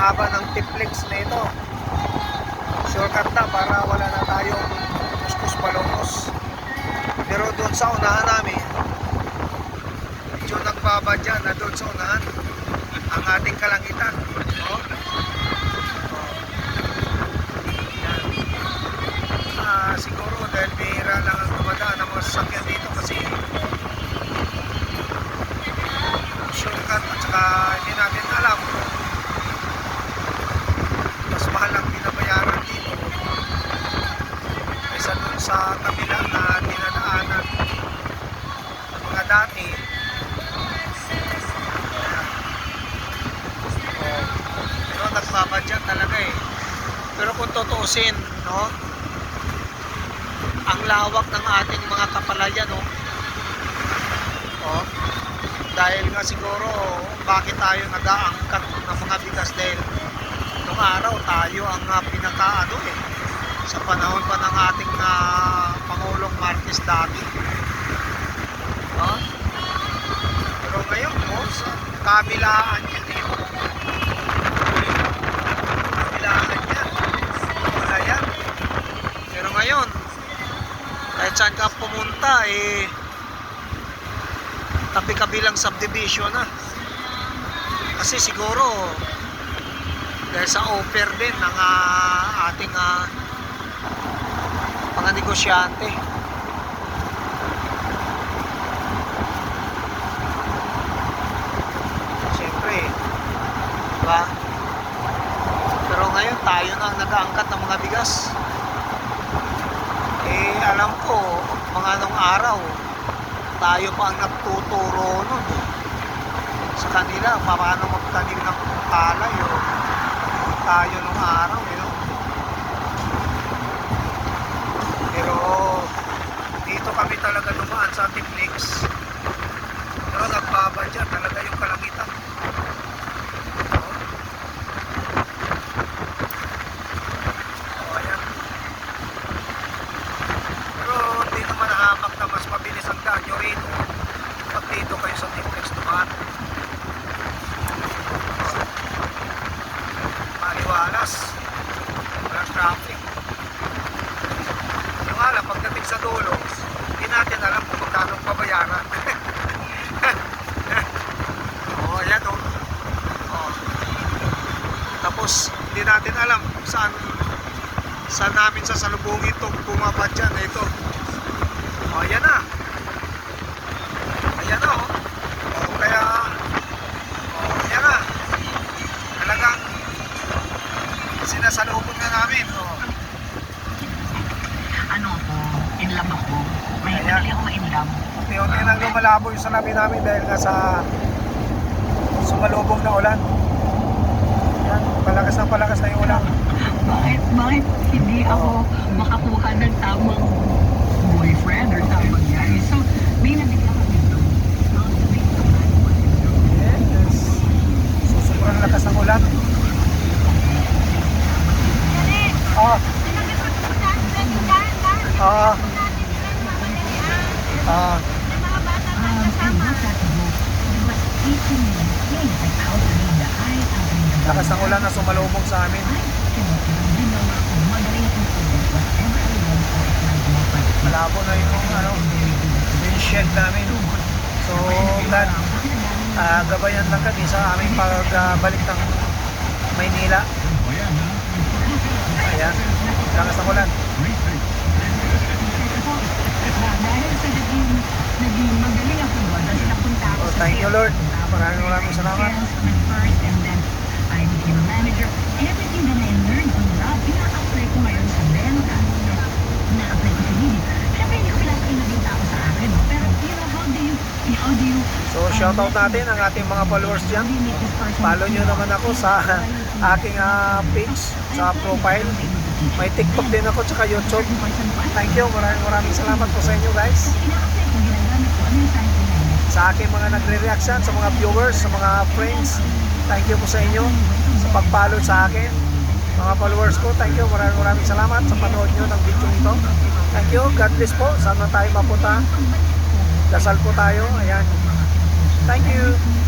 haba ng tiplex na ito. Shortcut na para wala na tayong kuskus balongos pero doon sa unahan namin medyo nagbaba dyan na doon sa unahan ang ating kalangitan. No? Tutuusin no? Ang lawak ng ating mga kapalayan no? Oh, dahil nga siguro bakit tayo nag-aangkat ng mga bigas? Dahil nung araw tayo ang uh, pinakaano eh sa panahon pa ng ating ah, Pangulong Marquez dati. No? pero ngayon oh, sa kabilaan yan eh kabilaan yan wala yan pero ngayon kahit saan ka pumunta eh tabi-kabilang subdivision na. Kasi siguro dahil sa offer din ng ah, ating ah, mga negosyante. Siyempre, diba? Pero ngayon tayo na ang nag-aangkat ng mga bigas. Eh, alam ko, mga nung araw, tayo pa ang nagtuturo nun eh. sa kanila paano magtanim ng palay o tayo nung araw eh, no? pero dito kami talaga dumaan sa Tiplex pero nagbabadya talaga yung kalangitan oh, ayan pero hindi naman hamak na mas mabilis ang daan nyo rito pag dito kayo sa Tiplex dumaan. Maliwalas. Walang traffic. Yung alam, pagdating sa dulo, hindi natin alam kung magkano ang babayaran. Oo, oh, ayan o. Oh. Tapos, hindi natin alam saan saan namin sasalubungin itong bumaba dyan. Ito. O, ayan na. Ayan na, oh. O, kaya, o, ayan na. Talagang, sinasalubong na namin, oh. o. ano ako, in love ako. May madali ako ma-in love. Unti-unti nang lumalabo yung salamin namin dahil nga sa sumalubong na ulan. Yan, palakas na palakas na yung. Bakit, bakit hindi ako makakuha ng tamang boyfriend or tamang guy? So, may nabigla kami doon. How to make a man want to know. Yes. So, sobrang lakas ng ulan. Ah. Ah. Ah. Um, I got that book. It was 18 minutes late. Like, how to read the eye, how to read the Lakas ng ulan na sumalubong sa amin. Malabo na yung ano, windshield namin. So, glad ah, gabayan lang kami sa aming pagbalik ng Maynila. Ayan, lakas ng ulan. Naging, Oh, thank you. Lord. Maraming maraming salamat. Manager. Everything that I learned on job, ina-apply ko ngayon sa benta. Ina-apply ko sa hindi ko pinapay naging tao sa akin. Pero, how do you, how do you, So, shoutout natin ang ating mga followers dyan. Follow nyo naman ako sa aking ah, page, sa profile. May TikTok din ako, tsaka YouTube. Thank you, maraming maraming salamat po sa inyo guys. Sa aking mga nagre-reaction, sa mga viewers, sa mga friends. Thank you po sa inyo pag-follow sa akin. Mga followers ko, thank you. Maraming maraming salamat sa panood nyo ng video nito. Thank you. God bless po. Saan na tayo mapunta? Dasal po tayo. Ayan. Thank you.